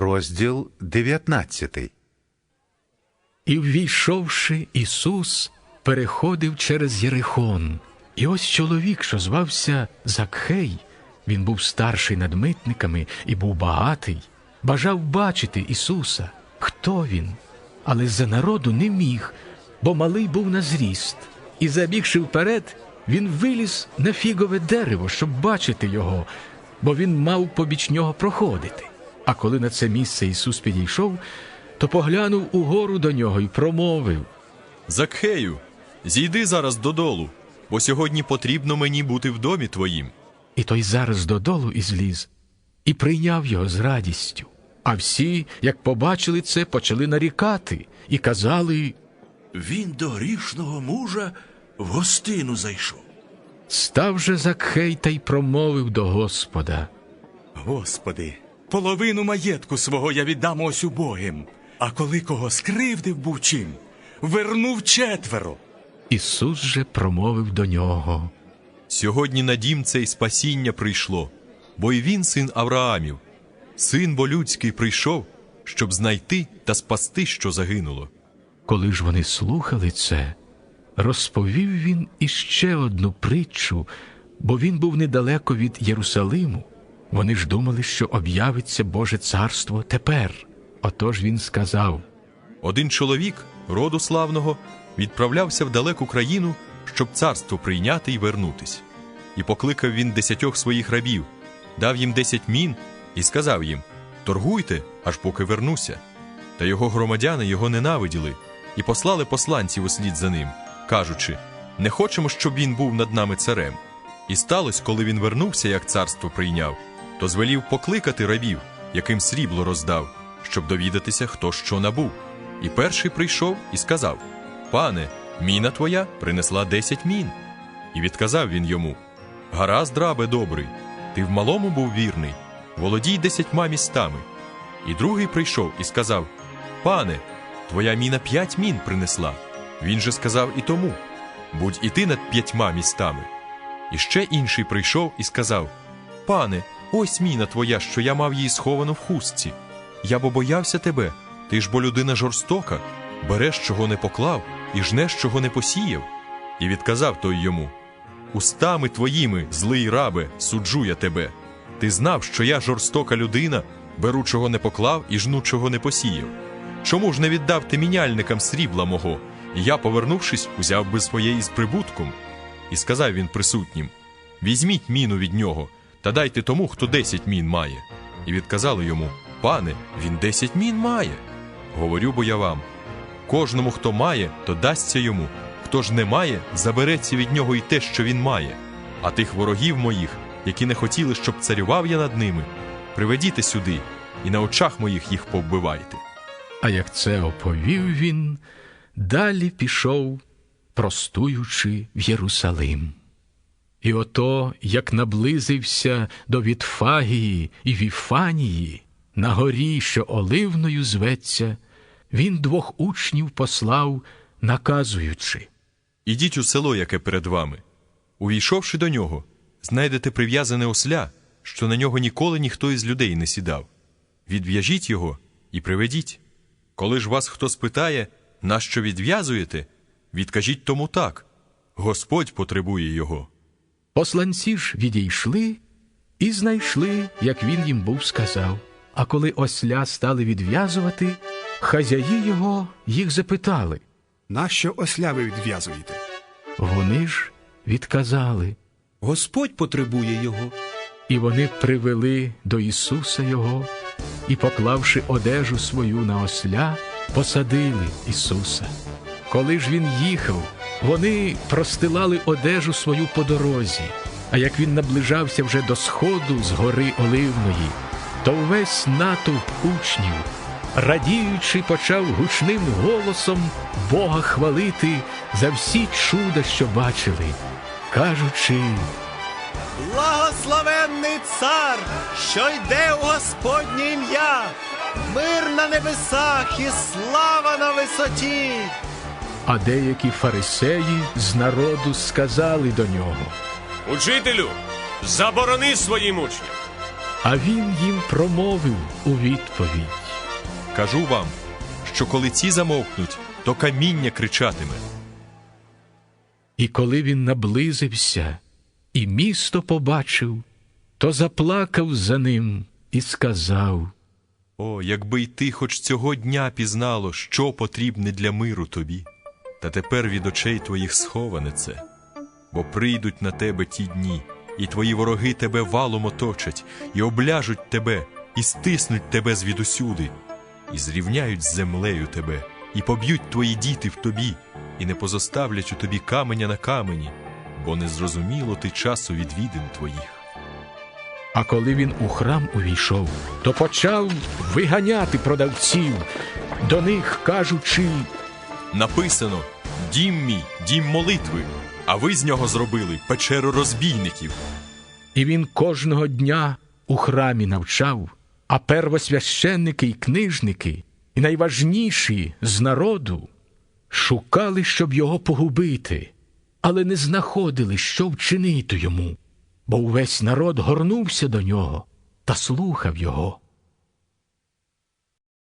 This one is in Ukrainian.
розділ 19. І ввійшовши, Ісус переходив через Єрихон. І ось чоловік, що звався Закхей, він був старший над митниками і був багатий, бажав бачити Ісуса, хто він, але за народу не міг, бо малий був на зріст. І забігши вперед, він виліз на фігове дерево, щоб бачити його, бо він мав побіч нього проходити. А коли на це місце Ісус підійшов, то поглянув угору до нього і промовив. Закхею, зійди зараз додолу, бо сьогодні потрібно мені бути в домі твоїм. І той зараз додолу і зліз, і прийняв його з радістю. А всі, як побачили це, почали нарікати і казали. Він до грішного мужа в гостину зайшов. Став же Закхей та й промовив до Господа. Господи, половину маєтку свого я віддам ось убогим, а коли кого скривдив був чим, вернув четверо. Ісус же промовив до нього. Сьогодні на дім цей спасіння прийшло, бо й він син Авраамів. Син бо людський прийшов, щоб знайти та спасти, що загинуло. Коли ж вони слухали це, розповів він іще одну притчу, бо він був недалеко від Єрусалиму. Вони ж думали, що об'явиться Боже царство тепер. Отож він сказав. Один чоловік, роду славного, відправлявся в далеку країну, щоб царство прийняти і вернутись. І покликав він десятьох своїх рабів, дав їм десять мін і сказав їм: Торгуйте, аж поки вернуся. Та його громадяни його ненавиділи і послали посланців услід за ним, кажучи: Не хочемо, щоб він був над нами царем. І сталося, коли він вернувся, як царство прийняв, то звелів покликати рабів, яким срібло роздав, щоб довідатися, хто що набув. І перший прийшов і сказав: Пане, міна твоя принесла десять мін. І відказав він йому: Гаразд, рабе добрий, ти в малому був вірний, володій десятьма містами. І другий прийшов і сказав: Пане, твоя міна п'ять мін принесла. Він же сказав і тому: Будь і ти над п'ятьма містами. І ще інший прийшов і сказав: Пане, ось міна твоя, що я мав її сховану в хустці. Я бо боявся тебе, ти ж бо людина жорстока, береш, чого не поклав, і жнеш, чого не посіяв. І відказав той йому: Устами твоїми, злий рабе, суджу я тебе. Ти знав, що я жорстока людина, беру, чого не поклав, і жну, чого не посіяв. Чому ж не віддав ти міняльникам срібла мого? І я, повернувшись, узяв би своє із прибутком. І сказав він присутнім: Візьміть міну від нього, та дайте тому, хто десять мін має. І відказали йому: Пане, він десять мін має. Говорю бо я вам: кожному, хто має, то дасться йому, хто ж не має, забереться від нього й те, що він має. А тих ворогів моїх, які не хотіли, щоб царював я над ними, приведіте сюди, і на очах моїх їх повбивайте. А як це оповів він, далі пішов, простуючи в Єрусалим. І ото, як наблизився до Вітфагії і Віфанії, на горі, що оливною зветься, він двох учнів послав, наказуючи. Ідіть у село, яке перед вами. Увійшовши до нього, знайдете прив'язане осля, що на нього ніколи ніхто із людей не сідав. Відв'яжіть його і приведіть. Коли ж вас хто спитає, нащо відв'язуєте, відкажіть тому так Господь потребує його. Посланці ж відійшли і знайшли, як він їм був сказав. А коли осля стали відв'язувати, хазяї його їх запитали. Нащо осля ви відв'язуєте? Вони ж відказали. Господь потребує його. І вони привели до Ісуса Його і, поклавши одежу свою на осля, посадили Ісуса. Коли ж він їхав, вони простилали одежу свою по дорозі. А як він наближався вже до сходу з гори Оливної, то весь натовп учнів, радіючи, почав гучним голосом Бога хвалити за всі чуда, що бачили, кажучи. Благословенний цар, що йде у Господнє ім'я, мир на небесах і слава на висоті. А деякі фарисеї з народу сказали до нього. Учителю, заборони своїм учням. А він їм промовив у відповідь. Кажу вам, що коли ці замовкнуть, то каміння кричатиме. І коли він наблизився і місто побачив, то заплакав за ним і сказав. О, якби й ти хоч цього дня пізнало, що потрібне для миру тобі. Та тепер від очей твоїх сховане це, бо прийдуть на тебе ті дні, і твої вороги тебе валом оточать, і обляжуть тебе, і стиснуть тебе звідусюди, і зрівняють з землею тебе, і поб'ють твої діти в тобі, і не позоставлять у тобі каменя на камені, бо не зрозуміло ти часу відвідин твоїх. А коли він у храм увійшов, то почав виганяти продавців, до них кажучи. Написано Дім мій, дім молитви, а ви з нього зробили печеру розбійників. І він кожного дня у храмі навчав, а первосвященники й книжники, і найважніші з народу шукали, щоб його погубити, але не знаходили, що вчинити йому, бо увесь народ горнувся до нього та слухав його.